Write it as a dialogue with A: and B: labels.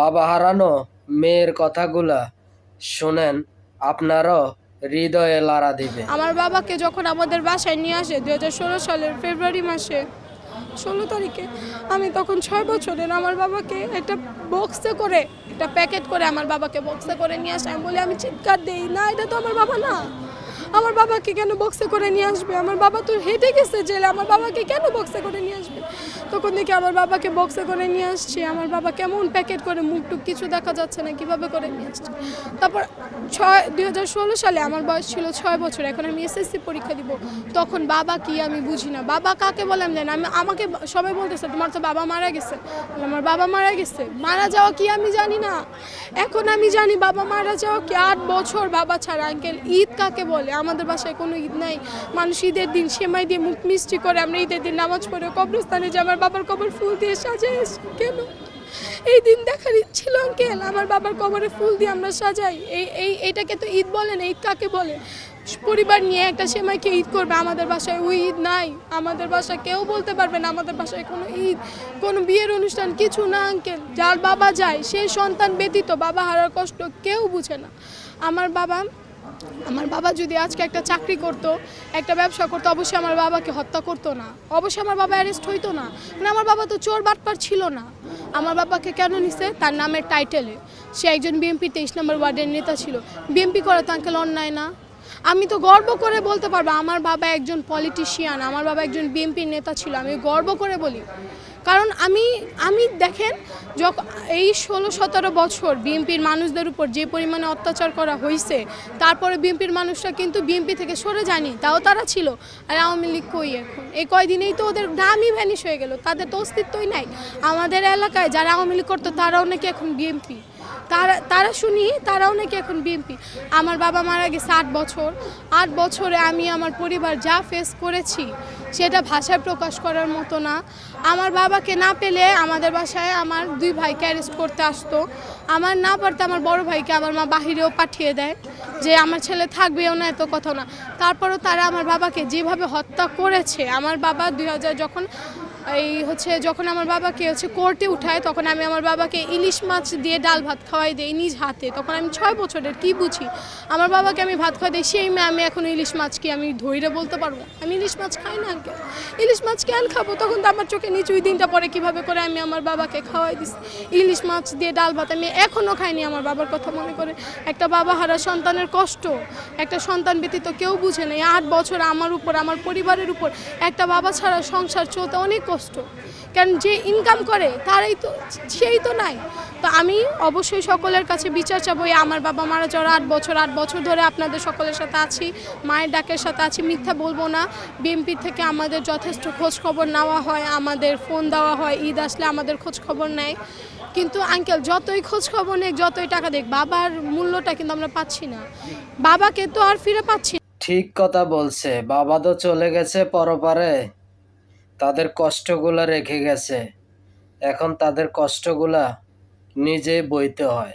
A: বাবা হারানো মেয়ের কথাগুলা শোনেন, আপনারও হৃদয়ে লাড়া দিবে।
B: আমার বাবাকে যখন আমাদের বাসায় নিয়ে আসে দু হাজার ষোলো সালের ফেব্রুয়ারি মাসে, ষোলো তারিখে, আমি তখন ছয় বছরের আমার বাবাকে একটা বক্সে করে, একটা প্যাকেট করে আমার বাবাকে বক্সে করে নিয়ে আসে। আমি বলি, আমি চিৎকার দিই, না, এটা তো আমার বাবা না। আমার বাবাকে কেন বক্সে করে নিয়ে আসবে? আমার বাবা তো হেঁটে গেছে জেলে, আমার বাবাকে কেন বক্সে করে নিয়ে আসবে? তখন দেখি আমার বাবাকে বক্সে করে নিয়ে আসছি। আমার বাবা কেমন প্যাকেট করে মুখ টুক কিছু দেখা যাচ্ছে না, কীভাবে করে নিয়ে আসছে? তারপর ছয়, দুই হাজার ষোলো সালে আমার বয়স ছিল ছয় বছর, এখন আমি এসএসসি পরীক্ষা দিব। তখন বাবা কি আমি বুঝি না। বাবা কাকে বলে আমি জানি আমি, আমাকে সবাই বলতেছে, তোমার তো বাবা মারা গেছে। আমার বাবা মারা গেছে। মারা যাওয়া কি আমি জানি না। এখন আমি জানি বাবা মারা যাওয়া কি আট বছর বাবা ছাড়া। আঙ্কেল, ঈদ কাকে বলে? আমাদের বাসায় কোনো ঈদ নাই। মানুষ ঈদের দিন সেমাই দিয়ে মুখ মিষ্টি করে, আমরা ঈদের দিন নামাজ পড়ে কবরস্থানে যে আমার বাবার কবর ফুল দিয়ে সাজাই কেন? এই দিন দেখার ছিল আঙ্কেল আমার বাবার কবরে ফুল দিয়ে আমরা সাজাই। এই এই এইটাকে তো ঈদ বলে না, ঈদ কাকে বলে? পরিবার নিয়ে একটা সেমাইকে ঈদ করবে? আমাদের বাসায় ওই ঈদ নাই। আমাদের বাসায় কেউ বলতে পারবে না, আমাদের বাসায় কোনো ঈদ, কোনো বিয়ের অনুষ্ঠান, কিছু না, আঙ্কেল। যার বাবা যায় সেই সন্তান ব্যতীত বাবা হারার কষ্ট কেউ বুঝে না। আমার বাবা আমার বাবা যদি আজকে একটা চাকরি করত, একটা ব্যবসা করতো, অবশ্যই আমার বাবাকে হত্যা করতো না। অবশ্যই আমার বাবা অ্যারেস্ট হইতো না। মানে আমার বাবা তো চোর বাটপার ছিল না। আমার বাবাকে কেন নিছে? তার নামের টাইটেলে। সে একজন বিএমপি তেইশ নম্বর ওয়ার্ডের নেতা ছিল। বিএমপি করা তো আঙ্কেল অন্যায় না। আমি তো গর্ব করে বলতে পারব, আমার বাবা একজন পলিটিশিয়ান আমার বাবা একজন বিএনপির নেতা ছিল। আমি গর্ব করে বলি। কারণ আমি আমি দেখেন যখন এই ষোলো, সতেরো বছর বিএনপির মানুষদের উপর যে পরিমাণে অত্যাচার করা হয়েছে তারপরে বিএনপির মানুষরা কিন্তু বিএনপি থেকে সরে যায়নি, তাও তারা ছিল। আর আওয়ামী লীগ কই এখন? এই কয়দিনেই তো ওদের নামই ভ্যানিশ হয়ে গেল, তাদের তো অস্তিত্বই নাই। আমাদের এলাকায় যারা আওয়ামী লীগ করতো, তারাও নাকি এখন বিএনপি। তারা তারা শুনি, তারাও নাকি এখন বিএনপি। আমার বাবা মারা গেছে আট বছর। আট বছরে আমি আমার পরিবার যা ফেস করেছি, সেটা ভাষায় প্রকাশ করার মতো না। আমার বাবাকে না পেলে আমাদের বাসায় আমার দুই ভাইকে অ্যারেস্ট করতে আসতো। আমার না পারতে আমার বড় ভাইকে আমার মা বাহিরেও পাঠিয়ে দেয় যে আমার ছেলে থাকবেও না, এত কথা না। তারপরও তারা আমার বাবাকে যেভাবে হত্যা করেছে, আমার বাবা দুই হাজার যখন এই হচ্ছে যখন আমার বাবাকে হচ্ছে কোর্টে উঠায়, তখন আমি আমার বাবাকে ইলিশ মাছ দিয়ে ডাল ভাত খাওয়াই দিই নিজ হাতে। তখন আমি ছয় বছরের, কি বুঝি? আমার বাবাকে আমি ভাত খাওয়াই দিই, সেই মেয়ে আমি এখন ইলিশ মাছ কি আমি ধৈর্য বলতে পারব আমি ইলিশ মাছ খাই না আঙ্কেল ইলিশ মাছ কেন খাব? তখন তো আমার চোখে নিচু ওই দিনটা পরে কীভাবে করে আমি আমার বাবাকে খাওয়াই দিছি। ইলিশ মাছ দিয়ে ডাল ভাত আমি এখনও খাইনি আমার বাবার কথা মনে করে। একটা বাবা হারা সন্তানের কষ্ট, একটা সন্তান ব্যতীত কেউ বুঝে নেই আট বছর আমার উপর, আমার পরিবারের উপর, একটা বাবা ছাড়া সংসার চলতে অনেক কষ্ট। কারণ যে ইনকাম করে, তারাই তো, সেই তো নাই। তো আমি অবশ্যই সকলের কাছে বিচার চাবো আমার বাবা মারা যাওয়ার আট বছর আট বছর ধরে আপনাদের সকলের সাথে আছি, মায়ের ডাকের সাথে আছি, মিথ্যা বলব না। বিএমপি থেকে আমাদের যথেষ্ট খোঁজ খবর নেওয়া হয়, আমাদের ফোন দেওয়া হয়, ঈদ আসলে আমাদের খোঁজ খবর নেয়। কিন্তু আঙ্কেল যতই খোঁজ খবর নেই যতই টাকা দেখ বাবার মূল্যটা কিন্তু আমরা পাচ্ছি না। বাবাকে তো আর ফিরে পাচ্ছি।
A: ঠিক কথা বলছে, বাবা তো চলে গেছে পরপারে। তাদের কষ্টগুলা রেখে গেছে। এখন তাদের কষ্টগুলা নিজেই বইতে হয়।